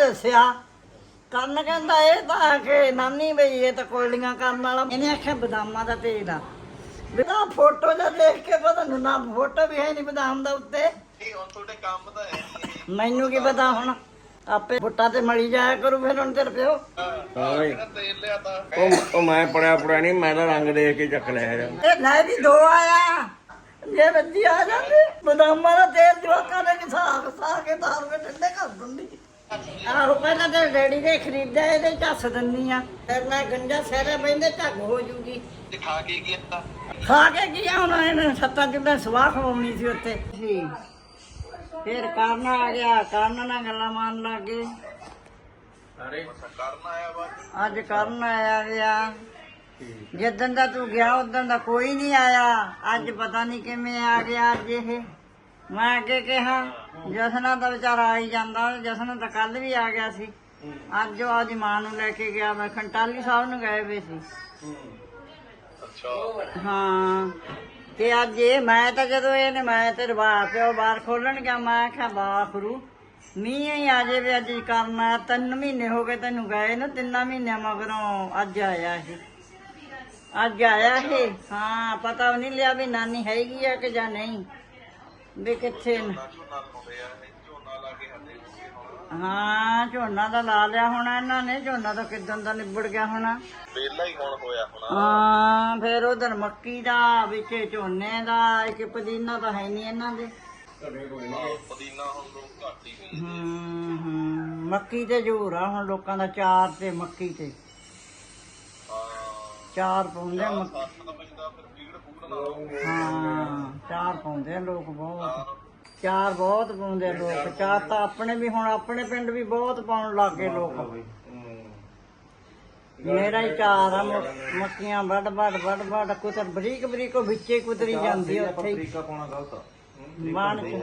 ਦੱਸਿਆ। ਕਰਨ ਕਹਿੰਦਾ ਇਹ ਤਾਂ ਕਿ ਨਾਨੀ ਬਈ ਇਹ ਤਾਂ ਕੋਲੀਆਂ ਕਰਨ ਵਾਲਾ। ਇਹਨੇ ਆਖਿਆ ਬਦਾਮਾਂ ਦਾ ਤੇਲ ਆ। ਬਿਨਾ ਫੋਟੋ ਦਾ ਦੇਖ ਕੇ ਪਤਾ ਨੂੰ ਨਾ ਫੋਟੋ ਵੀ ਹੈ ਨਹੀਂ ਬਦਾਮ ਦਾ ਉੱਤੇ। ਇਹ ਹੁਣ ਤੁਹਾਡੇ ਕੰਮ ਦਾ ਹੈ ਨਹੀਂ ਮੈਨੂੰ ਕੀ ਪਤਾ ਹੁਣ ਆਪੇ ਫੁੱਟਾ ਤੇ ਮਲੀ ਜਾਇਆ ਕਰੂ ਫਿਰ ਹੁਣ ਤੇਰੇ ਪਿਓ। ਹਾਂ ਜਿਹੜਾ ਤੇਲ ਲਿਆ ਤਾਂ। ਉਹ ਉਹ ਮੈਂ ਪੜਿਆ ਪੜਿਆ ਨਹੀਂ ਮੈਂ ਤਾਂ ਰੰਗ ਦੇਖ ਕੇ ਚੱਕ ਲਿਆ ਯਾਰ ਇਹ ਲੈ ਵੀ ਦੋ ਆਇਆ। ਜੇ ਬੱਜੀ ਆ ਜਾਂਦੀ ਬਦਾਮਾਂ ਦਾ ਤੇਲ ਜਵਾਕਾਂ ਨੇ ਸਾਗ ਸਾਗ ਕੇ ਤਾਰ ਕੇ ਠੰਡੇ ਕਰ ਦਿੰਦੀ। ਆਹੋ ਪਹਿਲਾਂ ਤੇ ਡੈਡੀ ਦੇ ਖਰੀਦਿਆ ਇਹਦੇ ਝੱਸ ਦਿੰਨੀ ਆ। ਫਿਰ ਮੈਂ ਗੰਜਾ ਸਹਿਰੇ ਬੈਂਦੇ ਝੱਗ ਹੋ ਜੂਗੀ। ਤੇ ਖਾ ਕੇ ਕੀਤਾ ਖਾ ਕੇ ਗਿਆ ਹੁਣ ਇਹਨੇ ਸੱਤਾਂ ਚੁੱਲ੍ਹੇ ਸਵਾਹ ਖਵਾਉਣੀ ਸੀ ਉੱਤੇ ਸੀ ਫਿਰ ਕਰਨ ਆ ਗਿਆ ਕਰਨ ਨਾਲ ਗੱਲਾਂ ਮਾਰਨ ਲੱਗ ਗਏ। ਕਰਨ ਆਇਆ ਬਾਜੀ ਅੱਜ ਕਰਨ ਆਇਆ ਗਿਆ। ਜਿੱਦਣ ਦਾ ਤੂੰ ਗਿਆ ਉਦੋਂ ਦਾ ਕੋਈ ਨਹੀਂ ਆਇਆ। ਅੱਜ ਪਤਾ ਨਹੀਂ ਕਿਵੇਂ ਆ ਗਿਆ ਅੱਜ ਇਹ। ਮੈਂ ਅੱਗੇ ਕਿਹਾ ਜਸਨਾ ਦਾ ਵਿਚਾਰਾ ਆ ਹੀ ਜਾਂਦਾ ਜਸਨਾ ਤਾਂ ਕੱਲ ਵੀ ਆ ਗਿਆ ਸੀ। ਅੱਜ ਉਹ ਆਪਦੀ ਮਾਂ ਨੂੰ ਲੈ ਕੇ ਗਿਆ ਮੈਂ ਖੰਟਾਲੀ ਸਾਹਿਬ ਨੂੰ ਗਏ ਵੇ ਸੀ। ਅੱਛਾ। ਹਾਂ ਤੇ ਅੱਜ ਇਹ ਮੈਂ ਤਾਂ ਜਦੋਂ ਇਹਨੇ ਮੈਂ ਤੇ ਰਵਾ ਪਿਓ ਬਾਹਰ ਖੋਲਣ ਗਿਆ ਮੈਂ ਕਿਹਾ ਬਾਖਰੂ ਮੀਂਹ ਹੀ ਆ ਜੇ ਵੀ ਅੱਜ ਕਰਨਾ ਤਿੰਨ ਮਹੀਨੇ ਹੋ ਗਏ ਤੈਨੂੰ ਗਏ ਨੂੰ ਤਿੰਨਾਂ ਮਹੀਨਿਆਂ ਮਗਰੋਂ ਅੱਜ ਆਇਆ ਇਹ। ਅੱਜ ਆਇਆ ਇਹ ਹਾਂ ਪਤਾ ਨਹੀਂ ਲਿਆ ਵੀ ਨਾਨੀ ਹੈਗੀ ਆ ਕਿ ਜਾਂ ਨਹੀਂ। ਵੀ ਕਿੱਥੇ ਨੇ? ਝੋਨਾ ਲਾਉਂਦੇ ਆ ਇਹ ਝੋਨਾ ਲਾ ਕੇ ਹੱਦੇ ਹੋ ਗਏ ਹੁਣ। ਹਾਂ ਝੋਨਾ ਤਾਂ ਲਾ ਲਿਆ ਹੋਣਾ ਇਹਨਾਂ ਨੇ ਝੋਨਾ ਤਾਂ ਕਿਦਾਂ ਦਾ ਨਿਬੜ ਗਿਆ ਹੋਣਾ। ਵੇਲਾ ਹੀ ਹੁਣ ਹੋਇਆ ਹੁਣ। ਹਾਂ ਫਿਰ ਉਧਰ ਮੱਕੀ ਦਾ ਵਿੱਚ ਝੋਨੇ ਦਾ ਇੱਕ ਪੁਦੀਨਾ ਤਾਂ ਹੈ ਨਹੀਂ ਇਹਨਾਂ ਦੇ। ਪੁਦੀਨਾ ਹੁਣ ਲੋਕ ਘੱਟ ਹੀ ਪੀਂਦੇ ਹੂੰ ਹੂੰ ਮੱਕੀ ਤੇ ਜ਼ਰੂਰ ਆ ਹੁਣ ਲੋਕਾਂ ਦਾ ਚਾਰ ਤੇ ਮੱਕੀ ਤੇ। ਹਾਂ। ਚਾਰ ਪਾਉਂਦੇ ਆ ਮੱਕੀ। ਦਾ ਹਾਂ ਚਾਰ ਪਾਉਂਦੇ ਆ ਲੋਕ ਬਹੁਤ। ਚਾਰ ਬਹੁਤ ਪਾਉਂਦੇ ਆ ਲੋਕ ਚਾਰ ਤਾਂ ਆਪਣੇ ਵੀ ਹੁਣ ਆਪਣੇ ਪਿੰਡ ਵੀ ਬਹੁਤ ਪਾਉਣ ਲੱਗ ਗਏ ਲੋਕ। ਮੇਰਾ ਹੀ ਚਾਰ ਆ ਮ- ਮੱਕੀਆਂ ਵੱਡ ਵੱਡ ਵੱਡ ਵੱਡ ਕੁਤਰ ਬਰੀਕ ਬਰੀਕ ਉਹ ਵਿੱਚੇ ਕੁਤਰੀ ਜਾਂਦੀ ਆ ਉੱਥੇ ਹੀ। ਤਰੀਕਾ ਪਾਉਣਾ ਗਲਤ ਆ। ਬਾਣ ਚ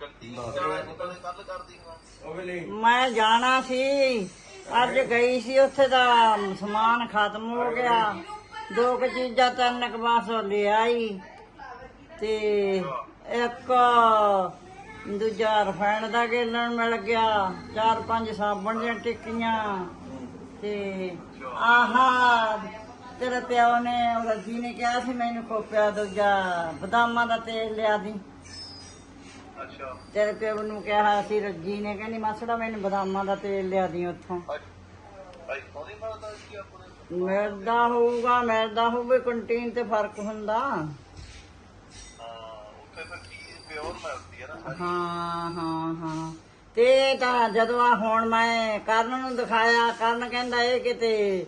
ਕੰਟੀ ਜਾਣਾ ਕੱਲ ਕਰਦੀ ਹਾਂ ਉਹ ਵੀ ਨਹੀਂ ਮੈਂ ਜਾਣਾ ਸੀ ਅੱਜ ਗਈ ਸੀ ਉੱਥੇ ਦਾ ਸਮਾਨ ਖਤਮ ਹੋ ਗਿਆ। ਦੋ ਕੁ ਚੀਜ਼ਾਂ ਤਿੰਨ ਕੁ ਬਸ ਲੈ ਆਈ ਤੇ ਇੱਕ ਦੂਜਾ ਰਫੈਣ ਦਾ ਗੇਲਣ ਮਿਲ ਗਿਆ ਚਾਰ ਪੰਜ ਸਾਬਣ ਦੀਆਂ ਟਿੱਕੀਆਂ ਤੇ ਆਹਾ ਤੇਰੇ ਪਿਓ ਨੇ ਉਹ ਰੱਜੀ ਨੇ ਕਿਹਾ ਸੀ ਮੈਨੂੰ ਕੋਪਿਆ ਦੂਜਾ ਬਦਾਮਾਂ ਦਾ ਤੇਲ ਲਿਆ ਦੀ। ਅੱਛਾ। ਤੇਰੇ ਪਿਓ ਨੂੰ ਕਿਹਾ ਸੀ ਰੱਜੀ ਨੇ ਕਹਿੰਦੀ ਮਾਸੜਾ ਮੈਨੂੰ ਬਦਾਮਾਂ ਦਾ ਤੇਲ ਲਿਆ ਦੀ ਉੱਥੋਂ। ਭਾਈ ਸੋਨੀ ਮਿਲਦਾ ਸੀ ਆਪਣੇ ਮਿਲਦਾ ਹੋਊਗਾ ਮਿਲਦਾ ਹੋਵੇ ਕੰਟੀਨ ਤੇ ਫ਼ਰਕ ਹੁੰਦਾ। ਹਾਂ ਉੱਥੇ ਫਿਰ ਕੀ ਪਿਓਰ ਮਿਲਦੀ ਹੈ ਨਾ ਸਾਰੀ। ਹਾਂ ਹਾਂ ਹਾਂ। ਤੇ ਤਾਂ ਜਦੋਂ ਆ ਹੁਣ ਮੈਂ ਕਰਨ ਨੂੰ ਦਿਖਾਇਆ ਕਰਨ ਕਹਿੰਦਾ ਇਹ ਕਿਤੇ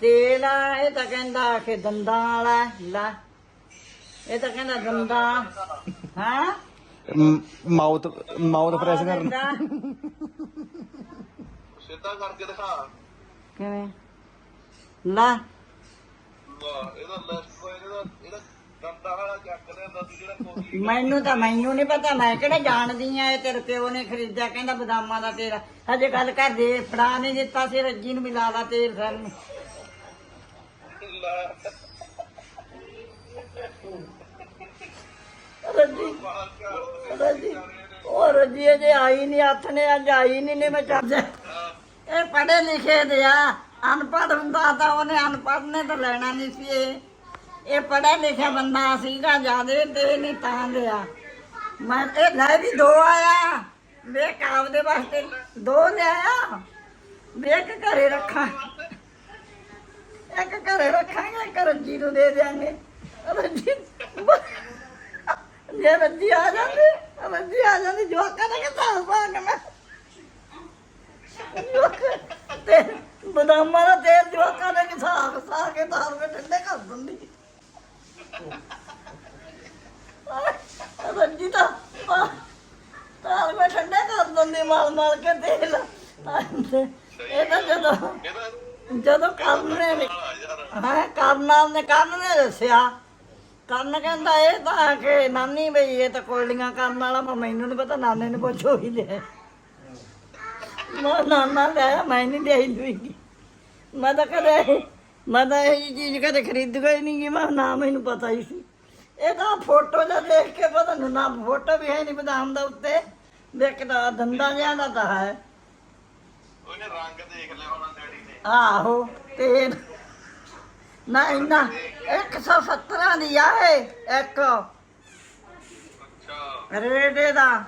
ਤੇਲ ਆ ਇਹ ਤਾਂ ਕਹਿੰਦਾ ਕਿ ਦੰਦਾਂ ਵਾਲਾ ਹੈ। ਲੈ। ਇਹ ਤਾਂ ਕਹਿੰਦਾ ਦੰਦਾਂ ਹਾਂ? ਮਾਊਥ ਮਾਊਥ ਫਰੈਸ਼ ਕਰਨ। ਸਿੱਧਾ ਕਰਕੇ ਦਿਖਾ। ਕਿਵੇਂ? ਲੈ। ਵਾਹ ਇਹਦਾ ਲੈਸ ਇਹਦਾ ਇਹਦਾ ਦੰਦਾਂ ਵਾਲਾ ਚੱਕ ਲਿਆਂਦਾ ਸੀ ਜਿਹੜਾ ਕੋਲੀ ਮੈਨੂੰ ਤਾਂ ਮੈਨੂੰ ਨਹੀਂ ਪਤਾ, ਮੈਂ ਕਿਹੜਾ ਜਾਣਦੀ ਆ ਇਹ ਤੇਰੇ ਪਿਓ ਨੇ ਖਰੀਦਿਆ, ਕਹਿੰਦਾ ਬਦਾਮਾਂ ਦਾ ਤੇਲ। ਹਜੇ ਗੱਲ ਕਰ ਦੇ ਫੜਾ ਨਹੀਂ ਦਿੱਤਾ ਸੀ, ਰੱਜੀ ਨੂੰ ਵੀ ਲਾ ਲਾ ਤੇਲ ਸਾਨੂੰ ਰੱਜੀ ਰੱਜੀ, ਉਹ ਰੱਜੀ ਅਜੇ ਆਈ ਨਹੀਂ ਹੱਥ ਨੇ ਅੱਜ ਆਈ ਨਹੀਂ ਨੇ ਮੈਂ ਚੱਲ ਇਹ ਪੜੇ ਲਿਖੇ ਦੇ ਆ। ਅਨਪੜ੍ਹ ਹੁੰਦਾ ਤਾਂ ਉਹਨੇ ਅਨਪੜ੍ਹ ਨੇ ਤਾਂ ਲੈਣਾ ਨਹੀਂ ਸੀ ਇਹ। ਇਹ ਪੜ੍ਹਿਆ ਲਿਖਿਆ ਬੰਦਾ ਸੀਗਾ, ਜਿਆਦੇ ਤੇ ਨਹੀਂ ਤਾਂ ਲਿਆ ਮੈਂ ਇਹ ਲੈ ਵੀ ਦੋ ਆਇਆ। ਵੇਖ ਆਪਦੇ ਵਾਸਤੇ ਦੋ ਲਿਆਇਆ। ਵੇਖ ਘਰੇ ਰੱਖਾਂ। ਇੱਕ ਘਰੇ ਰੱਖਾਂਗੇ, ਇੱਕ ਰੱਜੀ ਨੂੰ ਦੇ ਦਿਆਂਗੇ। ਰੱਜੀ ਜੇ ਰੱਜੀ ਆ ਜਾਂਦੀ, ਰੱਜੀ ਆ ਜਾਂਦੀ, ਜਵਾਕਾਂ ਨੇ ਕਿਤਾ ਪਾਣ ਮੈਂ ਜਵਾਕ- ਤੇ ਬਦਾਮਾਂ ਦਾ ਤੇਲ ਜਵਾਕਾਂ ਨੇ ਕਿਸਾ ਖਸਾ ਕੇ ਤਾਰ ਕੇ ਠੰਡੇ ਕਰ ਦਿੰਦੀ। ਰੱਜੀ ਤਾਂ ਤਾਰ ਮੈਂ ਠੰਡੇ ਕਰ ਦਿੰਦੀ ਮਾਲ ਮਾਲ ਕੇ ਤੇਲ। ਇਹ ਤਾਂ ਜਦੋਂ ਇਹਦਾ ਜਦੋਂ ਕਰਨ ਨੇ ਹਾਂ, ਕਰਨਾ ਨੇ ਕਰਨ ਨੇ ਦੱਸਿਆ। ਕਰਨ ਕਹਿੰਦਾ, ਇਹ ਤਾਂ ਕਿ ਨਾਨੀ ਬਈ, ਇਹ ਤਾਂ ਕੋਲੀਆਂ ਕਰਨ ਵਾਲਾ ਮੈਨੂੰ ਨਹੀਂ ਪਤਾ, ਨਾਨੇ ਨੂੰ ਪੁੱਛੋ ਹੀ ਲੈ ਮੈਂ ਨਾਨਾ ਲੈ ਮੈਂ ਨਹੀਂ ਲਈ ਲੂਗੀ ਮੈਂ ਤਾਂ ਕਦੇ ਮੈਂ ਤਾਂ ਇਹ ਚੀਜ਼ ਕਦੇ ਖਰੀਦ ਗਈ ਨਹੀਂ ਕਿ ਮੈਂ ਨਾ ਮੈਨੂੰ ਪਤਾ ਹੀ ਸੀ। ਇਹ ਤਾਂ ਫੋਟੋ ਦਾ ਦੇਖ ਕੇ ਪਤਾ ਨੂੰ ਨਾ ਫੋਟੋ ਵੀ ਹੈ ਨਹੀਂ ਬਦਾਮ ਦਾ ਉੱਤੇ। ਵੇਖਦਾ ਦੰਦਾਂ ਜਿਹਾ ਦਾ ਤਾਂ ਹੈ। ਉਹਨੇ ਰੰਗ ਦੇਖ ਲਿਆ ਹੋਣਾ ਡੈਡੀ ਨੇ। ਆਹੋ ਤੇ ਨਾ ਇੰਨਾ 117 ਦੀ ਆ ਇਹ ਇੱਕ। ਅੱਛਾ। ਰੇਡੇ ਦਾ।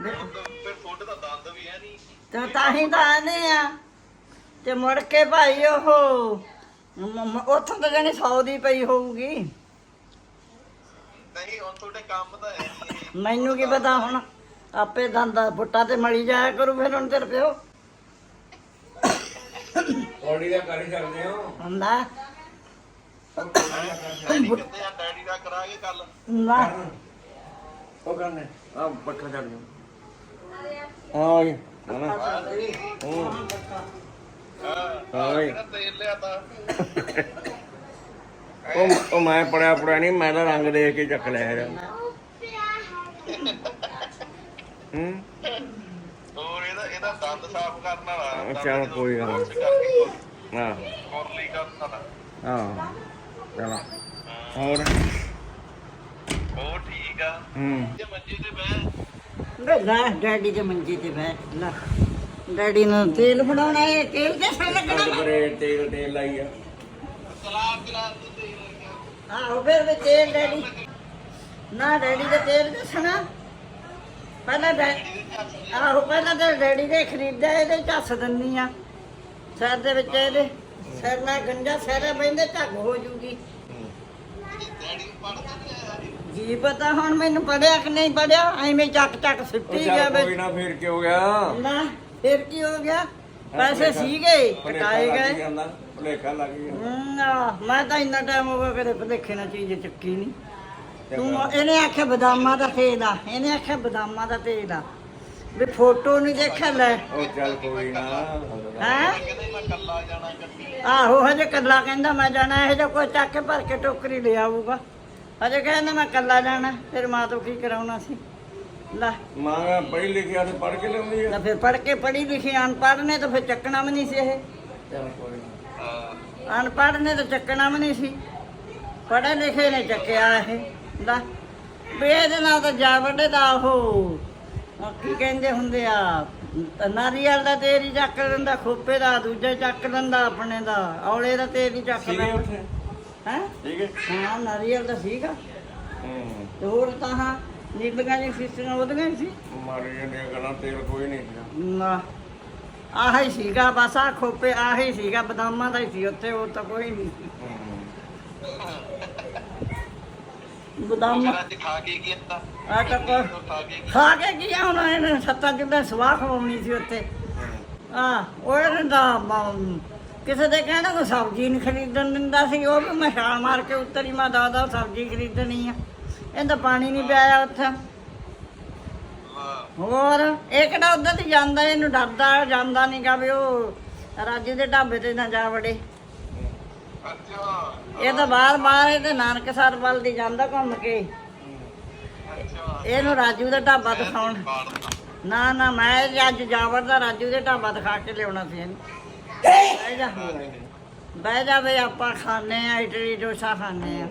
ਉਹ ਤਾਂ ਫਿਰ ਤੁਹਾਡੇ ਦਾ ਦੰਦ ਵੀ ਹੈ ਨਹੀਂ ਤੇ ਤਾਂ ਹੀ ਤਾਂ ਆਨੇ ਆ। ਤੇ ਮੁੜ ਕੇ ਭਾਈ ਉਹ ਮ- ਮ- ਉੱਥੋਂ ਤਾਂ ਜਾਣੀ 100 ਦੀ ਪਈ ਹੋਊਗੀ। ਨਹੀਂ ਹੁਣ ਤੁਹਾਡੇ ਕੰਮ ਤਾਂ ਹੈ ਨਹੀਂ ਮੈਨੂੰ ਕੀ ਪਤਾ ਹੁਣ ਆਪੇ ਦੰਦਾ ਫੁੱਟਾ ਤੇ ਮਲੀ ਜਾਇਆ ਕਰੂ ਫਿਰ ਹੁਣ ਤੇਰੇ ਪਿਓ। ਪੌੜੀ ਦਾ ਕਰ ਹੀ ਸਕਦੇ ਹੋ। ਹੁੰਦਾ। ਡੈਡੀ ਕਹਿੰਦੇ ਆ ਡੈਡੀ ਦਾ ਕਰਾਂਗੇ ਕੱਲ ਨਾ ਉਹ ਕਰਨੇ ਆ ਪੱਠਾ ਛੱਡ ਦਿਓ। ਹਾਂ ਓਏ ਹਣਾ ਹੂੰ। ਹਾਂ ਓਏ ਤੇਲ ਲਿਆ ਤਾਂ ਉਹ ਉਹ ਮੈਂ ਪੜਿਆ ਪੜਿਆ ਨਹੀਂ ਮੈਂ ਤਾਂ ਰੰਗ ਦੇਖ ਕੇ ਚੱਕ ਲਿਆ ਯਾਰ ਹੂੰ? ਹੋਰ ਇਹਦਾ ਇਹਦਾ ਦੰਦ ਸਾਫ਼ ਕਰਨ ਵਾਲਾ ਚੱਲ ਕੋਈ ਗੱਲ ਨੀ। brush ਕਰਕੇ ਹਾਂ। ਕੁਰਲੀ ਕਰਨ ਹਾਂ। ਚਲੋ। ਹੋਰ? ਉਹ ਠੀਕ ਆ? ਹੂੰ। ਜੇ ਮੰਜੇ ਤੇ ਬਹਿ ਵੇ ਲੈ ਡੈਡੀ ਦੇ ਮੰਜੇ ਤੇ ਬੈਠ ਲੈ। ਡੈਡੀ ਨੂੰ ਤੇਲ ਫੜਾਉਣਾ ਹੈ ਤੇਲ ਤੇ ਸੜ ਲੱਗਣਾ ਕੱਟ ਪਰੇ ਤੇਲ ਤੇਲ ਲਾਈ ਆ। ਸਲਾਦ ਗਲਾਸ ਦੇ ਤੇਲ ਲੱਗਿਆ ਆਹੋ ਫਿਰ ਵੀ ਤੇਲ ਡੈਡੀ। ਨਾ ਡੈਡੀ ਦਾ ਤੇਲ ਦੱਸਣਾ। ਪਹਿਲਾਂ ਡੈ ਆਹੋ ਪਹਿਲਾਂ ਤੇ ਡੈਡੀ ਦੇ ਖਰੀਦਿਆ ਇਹਦੇ ਝੱਸ ਦਿੰਨੀ ਆ। ਸਿਰ ਦੇ ਵਿੱਚ ਇਹਦੇ ਸਿਰ ਨਾਲ ਗੰਜਾ ਸਿਰ ਬੈਂਦੇ ਝੱਗ ਹੋ ਜੂਗੀ। ਜੀ ਪਤਾ ਹੁਣ ਮੈਨੂੰ ਪੜਿਆ ਕਿ ਨਹੀਂ ਪੜਿਆ? ਐਵੇਂ ਚੱਕ ਚੱਕ ਸੁੱਟੀ ਗਿਆ ਚੱਲ ਕੋਈ ਵਿੱਚ ਨਾ ਫੇਰ ਕੀ ਹੋ ਗਿਆ? ਨਾ ਫਿਰ ਕੀ ਹੋ ਗਿਆ? ਪੈਸੇ ਸੀਗੇ ਕਟਾਏ ਗਏ। ਭੁਲੇਖਾ ਲੱਗ ਗਿਆ ਹਮ, ਆਹ, ਮੈਂ ਤਾਂ ਇੰਨਾ ਟਾਈਮ ਹੋ ਗਿਆ ਕਦੇ ਭਲੇਖੇ ਨਾਲ ਚੀਜ਼ ਚੱਕੀ ਨਹੀਂ ਤੂੰ ਇਹਨੇ ਆਖਿਆ ਬਦਾਮਾਂ ਦਾ ਤੇਲ ਆ ਇਹਨੇ ਆਖਿਆ ਬਦਾਮਾਂ ਦਾ ਤੇਲ ਆ। ਵੀ ਫੋਟੋ ਨਹੀਂ ਦੇਖਿਆ ਲੈ। ਉਹ ਚੱਲ ਕੋਈ ਨਾ। ਹੈ? ਆਹੋ ਹਜੇ ਕੱਲਾ ਕਹਿੰਦਾ ਮੈਂ ਜਾਣਾ ਇਹ ਜਿਹਾ ਕੋਈ ਚੱਕ ਕੇ ਭਰ ਕੇ ਟੋਕਰੀ ਲੈ ਆਊਗਾ। ਹਜੇ ਕਹਿੰਦਾ ਮੈਂ ਕੱਲਾ ਜਾਣਾ ਫਿਰ ਮਾਂ ਤੋਂ ਕੀ ਕਰਾਉਣਾ ਸੀ? ਲੈ। ਮਾਂ ਪੜ੍ਹੀ ਲਿਖਿਆ ਤੇ ਪੜ੍ਹ ਕੇ ਲਿਆਉਂਦੀ ਆ। ਤਾਂ ਫਿਰ ਪੜ ਕੇ ਪੜੀ ਲਿਖੀ ਅਨਪੜ੍ਹ ਨੇ ਤਾਂ ਫਿਰ ਚੱਕਣਾ ਵੀ ਨਹੀਂ ਸੀ ਇਹ। ਚੱਲ ਕੋਈ ਨਾ। ਅਨਪੜ੍ਹ ਨੇ ਤਾਂ ਚੱਕਣਾ ਵੀ ਨਹੀਂ ਸੀ। ਪੜ੍ਹੇ ਲਿਖੇ ਨੇ ਚੱਕਿਆ ਇਹ। ਲੈ ਵੀ ਇਹਦੇ ਨਾਲ ਤਾਂ ਜਾ ਵੱਡੇ ਦਾ ਉਹ ਕੀ ਕਹਿੰਦੇ ਹੁੰਦੇ ਆ ਨਾਰੀਅਲ ਦਾ ਤੇਲ ਹੀ ਚੱਕ ਲੈਂਦਾ ਖੋਪੇ ਦਾ ਦੂਜਾ ਚੱਕ ਲੈਂਦਾ ਆਪਣੇ ਦਾ ਔਲੇ ਦਾ ਤੇਲ ਹੀ ਚੱਕ ਸੀਗੇ ਲੈਂਦਾ। ਉੱਥੇ? ਹੈ? ਠੀਕ ਹੈ। ਹਾਂ ਨਾਰੀਅਲ ਦਾ ਸੀਗਾ ਹੂੰ। ਤੇ ਹੋਰ ਤਾਂ ਹਾਂ ਨੀਲੀਆਂ ਜਿਹੀਆਂ ਸਿਸਟਰਾਂ ਉਹਦੀਆਂ ਹੀ ਸੀ। ਮਾਰੇ ਜਾਂਦੇ ਗੱਲਾਂ ਤੇਲ ਕੋਈ ਨਹੀਂ ਸੀਗਾ। ਨਾ ਆਹ ਹੀ ਸੀਗਾ ਬਸ ਆ ਖੋਪੇ ਆਹ ਹੀ ਸੀਗਾ ਬਦਾਮਾਂ ਦਾ ਹੀ ਸੀ ਉੱਥੇ ਉਹ ਤਾਂ ਕੋਈ ਨਹੀਂ। ਸੀ ਹੂੰ। ਬਦਾਮ ਅੱਜ ਖਾ ਕੇ ਕੀ ਕੀਤਾ ਆ ਤਾਂ ਕੋ ਖਾ ਕੇ ਕੀ ਖਾ ਕੇ ਕੀ ਹੁਣ ਇਹਨੇ ਸੱਤਾਂ ਕਿੱਦਾਂ ਸਵਾਹ ਖਵਾਉਣੀ ਸੀ ਉੱਥੇ। ਆ ਉਹ ਦਾ ਮ- ਕਿਸੇ ਦੇ ਕਹਿਣਾ ਕੋ ਸਬਜ਼ੀ ਨਹੀਂ ਖਰੀਦਣ ਦਿੰਦਾ ਸੀ ਉਹ ਵੀ ਮੈਂ ਛਾਲ ਮਾਰ ਕੇ ਉੱਤਰੀ ਮੈਂ ਦਾਦਾ ਸਬਜ਼ੀ ਖਰੀਦਣੀ ਆ। ਇਹਦਾ ਪਾਣੀ ਨਹੀਂ ਪਿਆਇਆ ਉੱਥੇ। ਹੋਰ ਇਹ ਕਿਹੜਾ ਉਧਰ ਤੇ ਜਾਂਦਾ ਇਹਨੂੰ ਡਰਦਾ ਜਾਂਦਾ ਨਹੀਂ ਗਾ ਵੀ ਉਹ ਰਾਜੂ ਦੇ ਢਾਬੇ ਤੇ ਨਾ ਜਾ ਵੜੇ। ਅੱਛਾ। ਇਹ ਤਾਂ ਬਾਹਰ ਬਾਹਰ ਇਹਦੇ ਨਾਨਕਸਰ ਵੱਲ ਦੀ ਜਾਂਦਾ ਘੁੰਮ ਕੇ। ਅੱਛਾ। ਇਹਨੂੰ ਰਾਜੂ ਦਾ ਢਾਬਾ ਦਿਖਾਉਣ। ਨਾ ਨਾ ਮੈਂ ਅੱਜ ਜਾਵੜ ਦਾ ਰਾਜੂ ਦੇ ਢਾਬਾ ਦਿਖਾ ਕੇ ਲਿਆਉਣਾ ਸੀ ਇਹਨੂੰ। ਬਹਿ ਜਾ ਬਹਿ ਜਾ ਵੀ ਆਪਾਂ ਖਾਣੇ ਆ ਇਡਲੀ ਡੋਸਾ ਖਾਣੇ ਆ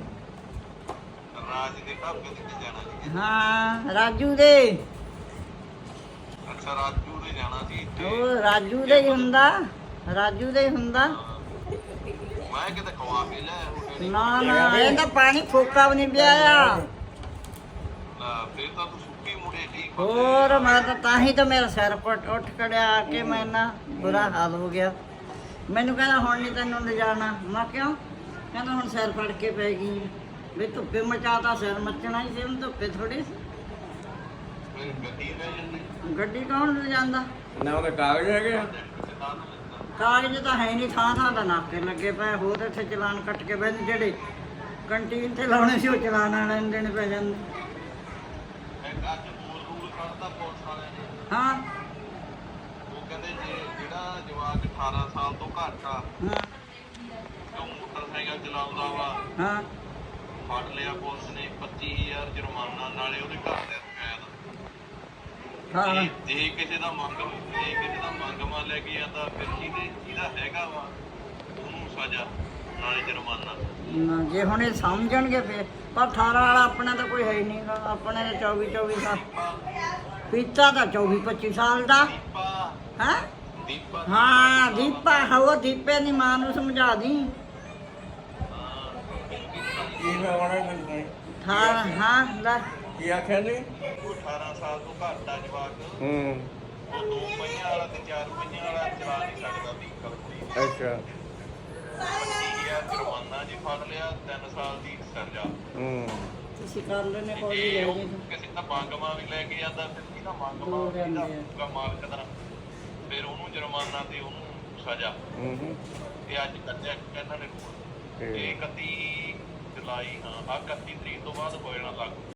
ਰਾਜ ਦੇ ਢਾਬੇ ਤੇ ਜਾਣਾ ਜੀ। ਹਾਂ ਰਾਜੂ ਦੇ। ਅੱਛਾ ਰਾਜੂ ਦੇ ਜਾਣਾ ਸੀ ਉਹ ਰਾਜੂ ਦੇ ਹੀ ਹੁੰਦਾ ਰਾਜੂ ਦੇ ਹੀ ਹੁੰਦਾ। ਮੈਂ ਕਿਤੇ ਖਵਾ ਕੇ ਲੈ ਨਾ ਨਾ ਇਹਦਾ ਪਾਣੀ ਫੋਕਾ ਵੀ ਨਹੀਂ ਪਿਆਇਆ ਫਿਰ ਤਾਂ ਤੂੰ ਸੁੱਕੀ ਮੁੜੇ ਠੀਕ ਹੋਰ ਮੈਂ ਤਾਂ ਤਾਂ ਹੀ ਤਾਂ ਮੇਰਾ ਸਿਰ ਪਟ ਉੱਠ ਕੜਿਆ ਆ ਕੇ ਮੈਂ ਨਾ ਬੁਰਾ ਹਾਲ ਹੋ ਗਿਆ। ਮੈਨੂੰ ਕਹਿੰਦਾ ਹੁਣ ਨਹੀਂ ਤੈਨੂੰ ਲਿਜਾਣਾ। ਮੈਂ ਕਿਉਂ? ਕਹਿੰਦਾ ਹੁਣ ਸਿਰ ਫੜ ਕੇ ਪੈ ਗਈ ਵੀ ਧੁੱਪੇ ਮਚਾਤਾ ਸਿਰ ਮੱਚਣਾ ਹੀ ਸੀ ਹੁਣ ਧੁੱਪੇ ਥੋੜੀ ਗੱਡੀ ਕੌਣ ਲਿਜਾਂਦਾ ਨਾ ਉਹਦੇ ਕਾਗਜ਼ ਹੈਗੇ? ਕਾਗਜ਼ ਤਾਂ ਹੈ ਨਹੀਂ ਥਾਂ ਥਾਂ ਦਾ ਨਾਕੇ ਲੱਗੇ ਪਏ ਹੋਰ ਇੱਥੇ ਚਲਾਨ ਕੱਟ ਕੇ ਬੈਠੇ ਜਿਹੜੇ ਕੰਟੀਨ ਤੇ ਲਾਉਣੇ ਸੀ ਉਹ ਚਲਾਨ ਵਾਲਿਆਂ ਨੂੰ ਦੇਣੇ ਪੈ ਜਾਂਦੇ। ਹਾਂ ਉਹ ਕਹਿੰਦੇ ਜੇ ਜਿਹੜਾ ਜਵਾਕ 18 ਸਾਲ ਤੋਂ ਘੱਟ ਆ। ਹਾਂ। ਉਹ ਮੋਟਰਸਾਈਕਲ ਚਲਾਉਂਦਾ ਵਾ। ਹਾਂ। ਫੜ ਲਿਆ ਪੁਲਿਸ ਨੇ 25000 ਜੁਰਮਾਨਾ ਨਾਲੇ ਉਹਦੇ ਘਰ ਦੇ ਕੈਦ। ਹਾਂ। ਜੇ- ਜੇ ਕਿਸੇ ਦਾ ਮੰਗ ਜੇ ਕਿਸੇ ਦਾ ਮੰਗਮਾ ਲੈ ਕੇ ਜਾਂਦਾ ਫਿਰ ਜਿਹਦੇ ਜਿਹਦਾ ਹੈਗਾ ਵਾ ਉਹਨੂੰ ਸਜ਼ਾ ਨਾਲੇ ਜੁਰਮਾਨਾ। ਨਾ, ਜੇ ਹੁਣ ਇਹ ਸਮਝਣਗੇ ਫੇਰ। ਪਰ 18 ਵਾਲਾ ਆਪਣਾ ਤਾਂ ਕੋਈ ਹੈ ਹੀ ਨਹੀਂਗਾ ਆਪਣੇ ਤਾਂ 24 24 ਸਾਲ। ਪੀਤਾ ਤਾਂ 24 25 ਸਾਲ ਦਾ। ਹੈ? ਦੀਪਾ ਹਾਂ ਦੀਪਾ ਹੋ ਦੀਪੇ ਦੀ ਮਾਂ ਨੂੰ ਸਮਝਾ ਦੀ। ਕੀ ਮੈਂ ਆਉਣਾ ਮੈਨੂੰ ਹਾਂ ਹਾਂ ਲੈ। ਕੀ ਆਖਿਆ ਨੇ ਉਹ 18 ਸਾਲ ਤੋਂ ਘੱਟ ਆ ਜਵਾਕ। ਹੂੰ। ਉਹ ਦੋ ਪਹੀਆਂ ਵਾਲਾ ਤੇ ਚਾਰ ਪਹੀਆਂ ਵਾਲਾ ਚਲਾ ਨਹੀਂ ਸਕਦਾ ਵਹੀਕਲ ਕੋਈ। ਅੱਛਾ। ਠੀਕ ਆ ਜੁਰਮਾਨਾ ਜੀ ਫੜ ਲਿਆ 3 ਸਾਲ ਦੀ ਸਜ਼ਾ। ਹੂੰ। ਤੁਸੀਂ ਕਰ ਲੈਣੇ ਕੋਈ ਲੈ ਕਿਸੇ ਦਾ ਮੰਗਮਾ ਵੀ ਲੈ ਕੇ ਜਾਂਦਾ ਫਿਰ ਕਿਹਦਾ ਮੰਗਮਾ ਦੋ ਕਿਹਦਾ ਮਾਲਕ ਦਾ? ਫਿਰ ਉਹਨੂੰ ਜੁਰਮਾਨਾ ਤੇ ਉਹਨੂੰ ਸਜ਼ਾ ਹੂੰ ਹੂੰ ਤੇ ਅੱਜ ਕੱਢਿਆ ਇਹਨਾਂ ਨੇ ਰੂਲ। ਇਹ 31 ਜੁਲਾਈ ਹਾਂ ਆਹ 31 ਤਰੀਕ ਤੋਂ ਬਾਅਦ ਹੋ ਜਾਣਾ ਲਾਗੂ